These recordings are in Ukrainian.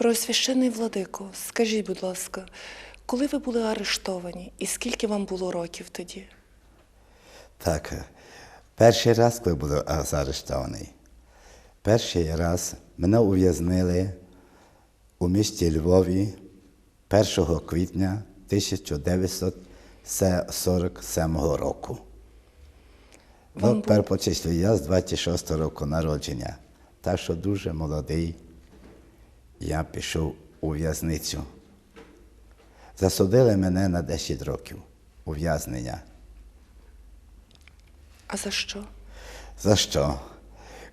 Преосвящений владико, скажіть, будь ласка, коли ви були арештовані і скільки вам було років тоді? Так, перший раз, коли був заарештований, перший раз мене ув'язнили у місті Львові 1 квітня 1947 року. Вам Ну, тепер почислю, я з 26 року народження, так що дуже молодий, я пішов у в'язницю. Засудили мене на 10 років ув'язнення. А за що? За що?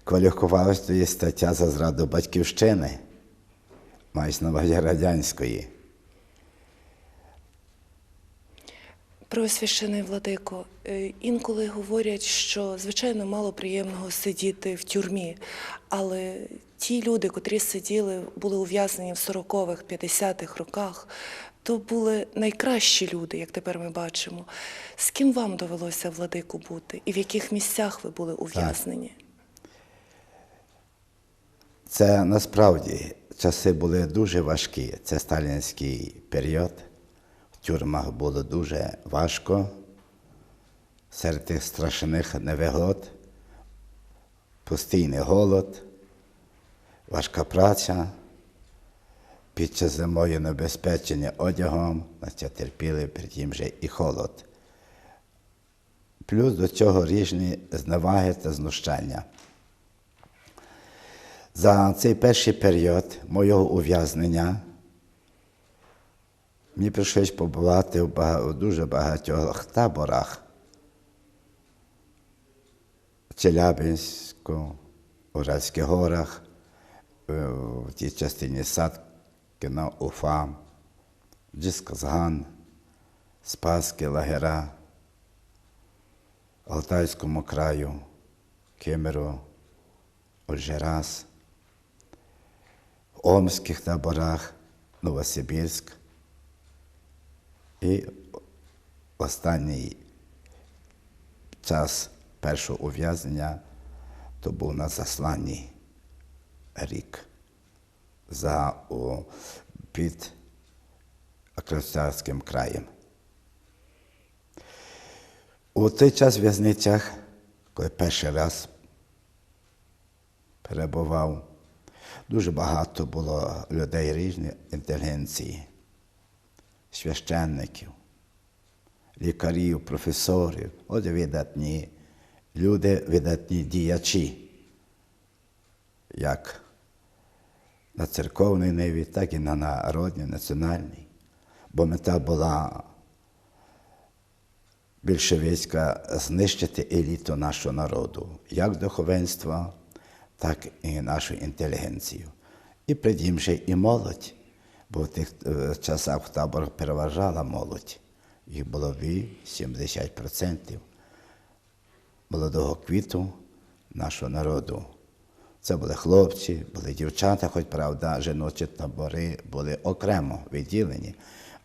Кваліфікувалась тоді стаття за зраду батьківщини, мається на увазі радянської. Преосвящений владико, е, інколи говорять, що звичайно мало приємного сидіти в тюрмі, але ті люди, котрі сиділи, були ув'язнені в 40-х, 50-х роках, то були найкращі люди, як тепер ми бачимо. З ким вам довелося владику бути, і в яких місцях ви були ув'язнені? Це насправді часи були дуже важкі. Це сталінський період. Тюрмах було дуже важко. Серед тих страшних невигод, постійний голод, важка праця, під час зимою небезпечення одягом, значить, терпіли притім же і холод. Плюс до цього різні зневаги та знущання. За цей перший період моєго ув'язнення мені прийшлось побувати в бага- у дуже багатьох таборах. В Челябинську, Уральських горах, е, в тій частині Садкіна, Уфа, Джисказган, Спаски, лагера, Алтайському краю, Кемеру, Ольжерас, в Омських таборах, Новосибірськ. І останній час першого ув'язнення то був на засланні рік за о, під Красавським краєм. У той час в в'язницях, коли перший раз перебував, дуже багато було людей різної інтелігенції, священників, лікарів, професорів, от видатні люди, видатні діячі, як на церковній ниві, так і на народній, національній. Бо мета була більшовицька знищити еліту нашого народу, як духовенства, так і нашу інтелігенцію. І придім же і молодь, бо в тих е, часах в таборах переважала молодь. Їх було 70% молодого квіту нашого народу. Це були хлопці, були дівчата, хоч правда, жіночі табори були окремо виділені,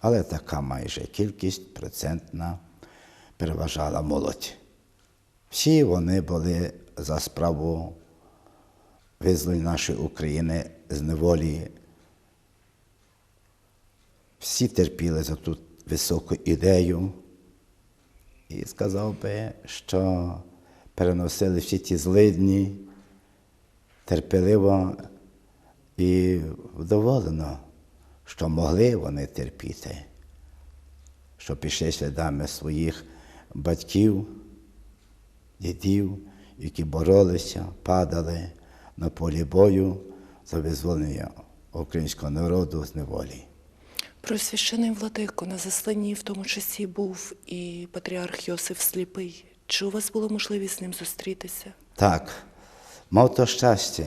але така майже кількість процентна переважала молодь. Всі вони були за справу визволення нашої України з неволі. Всі терпіли за ту високу ідею і сказав би, що переносили всі ті злидні терпеливо і вдоволено, що могли вони терпіти, що пішли слідами своїх батьків, дідів, які боролися, падали на полі бою за визволення українського народу з неволі. Преосвящений владико, на засланні в тому часі був і патріарх Йосиф Сліпий. Чи у вас була можливість з ним зустрітися? Так, мав то щастя.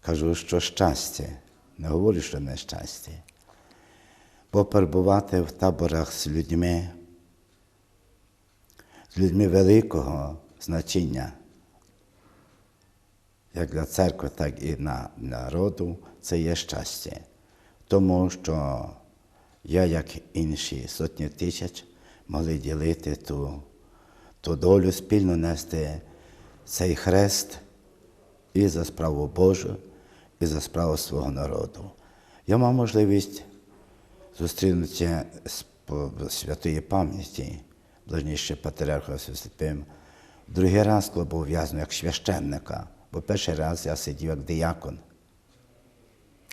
Кажу, що щастя. Не говорю, що нещастя. Бо перебувати в таборах з людьми, з людьми великого значення, як для церкви, так і на народу, це є щастя. Тому що я, як інші сотні тисяч, могли ділити ту, ту долю, спільно нести цей хрест і за справу Божу, і за справу свого народу. Я мав можливість зустрінутися з святої пам'яті, блажніше патріарха Святим, другий раз, коли був в'язаний як священника, бо перший раз я сидів як диякон.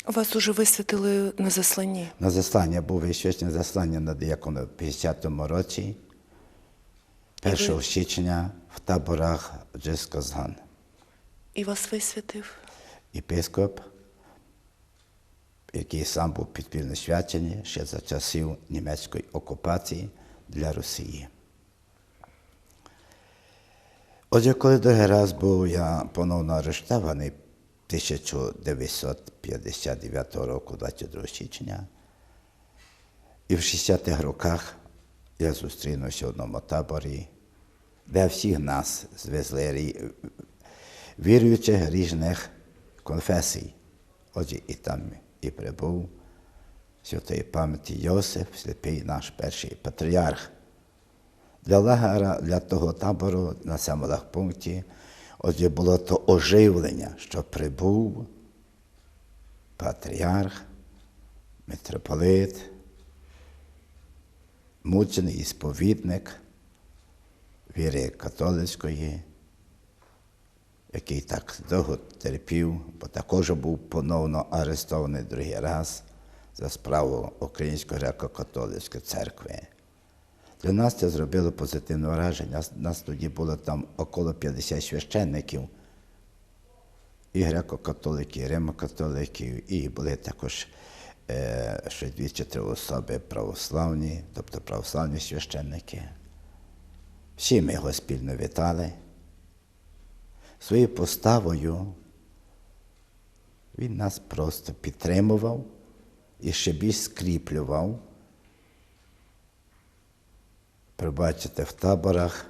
Вас уже висвятили на засланні. На заслання був вищечне заслання на в 50-му році, 1 січня в таборах Джесказган. І вас висвятив. Єпископ, який сам був підпільно свячений ще за часів німецької окупації для Росії. Отже, коли другий раз був я поновно арештований 1959 року, 22 січня, і в 60-х роках я зустрінувся в одному таборі, де всіх нас звезли віруючих різних конфесій. Отже, і там і прибув святої пам'яті Йосиф, сліпий наш перший патріарх. Для лагера, для того табору на цьому пункті, отже, було то оживлення, що прибув патріарх, митрополит, мучений і сповідник віри католицької, який так довго терпів, бо також був поновно арештований другий раз за справу Української греко-католицької церкви. Для нас це зробило позитивне враження. Нас, нас тоді було там около 50 священників, і греко-католиків, і римо-католиків, і були також е, ще дві чи три особи православні, тобто православні священники. Всі ми його спільно вітали. Своєю поставою він нас просто підтримував і ще більш скріплював. Пробачите в таборах.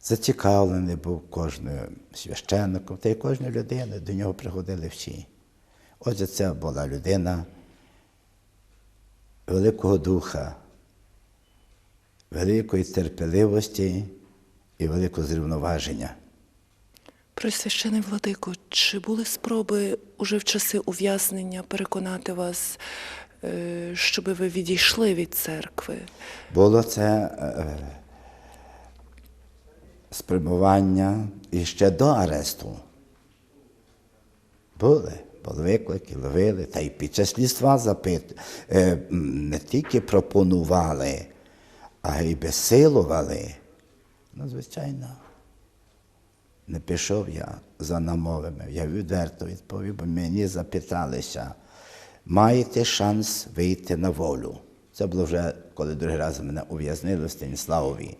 Зацікавлений був кожним священником та й кожною людиною, до нього приходили всі. Отже, це була людина великого духа, великої терпеливості і великого зрівноваження. Пресвящений владико, чи були спроби уже в часи ув'язнення переконати вас, е, щоби ви відійшли від церкви? Було це е, спрямування і ще до аресту. Були, були виклики, ловили, та й під час слідства запит, е, не тільки пропонували, а й безсилували. Ну, звичайно, не пішов я за намовами. Я відверто відповів, бо мені запиталися, маєте шанс вийти на волю? Це було вже, коли другий раз мене ув'язнили в Станіславові,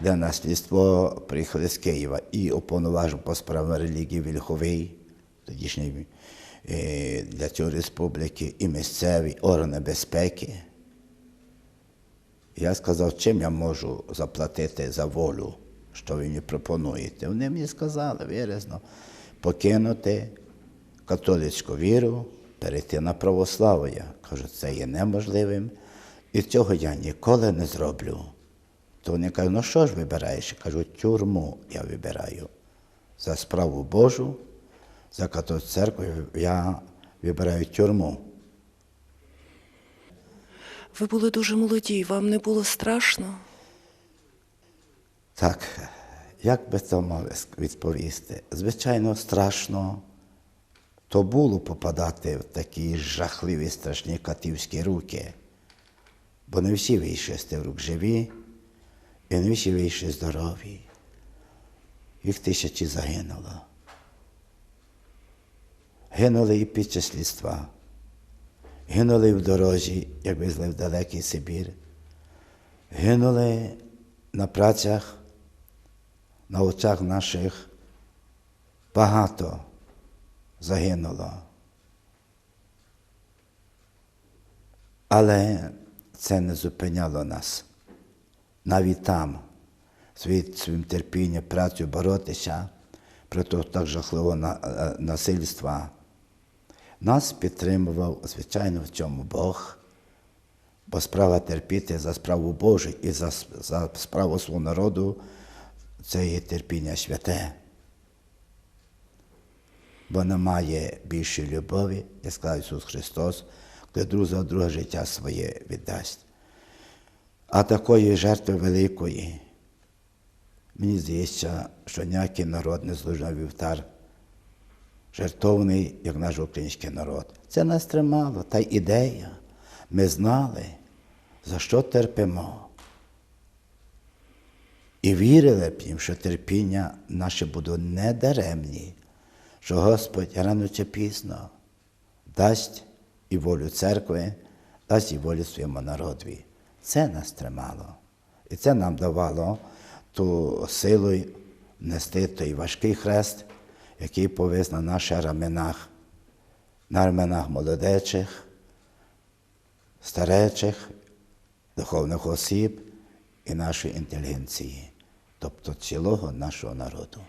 де на слідство приїхали з Києва і уповноважив по справам релігії Вільховий, тодішній е, для цього республіки, і місцеві органи безпеки. Я сказав, чим я можу заплатити за волю, що ви мені пропонуєте. Вони мені сказали виразно покинути католицьку віру, перейти на православ'я. Кажу, це є неможливим, і цього я ніколи не зроблю. То вони кажуть, ну що ж вибираєш? Я кажу, тюрму я вибираю. За справу Божу, за католицьку церкву я вибираю тюрму. Ви були дуже молоді, вам не було страшно? Так, як би то мав відповісти? Звичайно, страшно то було попадати в такі жахливі страшні катівські руки, бо не всі вийшли з тих рук живі, і не всі вийшли здорові. Їх тисячі загинуло. Гинули і під час слідства, гинули в дорозі, як везли в далекий Сибір, гинули на працях, на очах наших багато загинуло. Але це не зупиняло нас. Навіть там, своїм терпінням, працею боротися проти так жахливого е, насильства. Нас підтримував, звичайно, в цьому Бог, бо справа терпіти за справу Божу і за, за справу свого народу це є терпіння святе. Бо немає більшої любові, як сказав Ісус Христос, коли друг за друге життя своє віддасть. А такої жертви великої, мені здається, що ніякий народ не служив вівтар, жертовний, як наш український народ. Це нас тримало, та й ідея. Ми знали, за що терпимо. І вірили б їм, що терпіння наше буде недаремні, що Господь рано чи пізно дасть і волю церкви, дасть і волю своєму народові. Це нас тримало. І це нам давало ту силу нести той важкий хрест, який повис на наших раменах, на раменах молодечих, старечих, духовних осіб і нашої інтелігенції, тобто цілого нашого народу.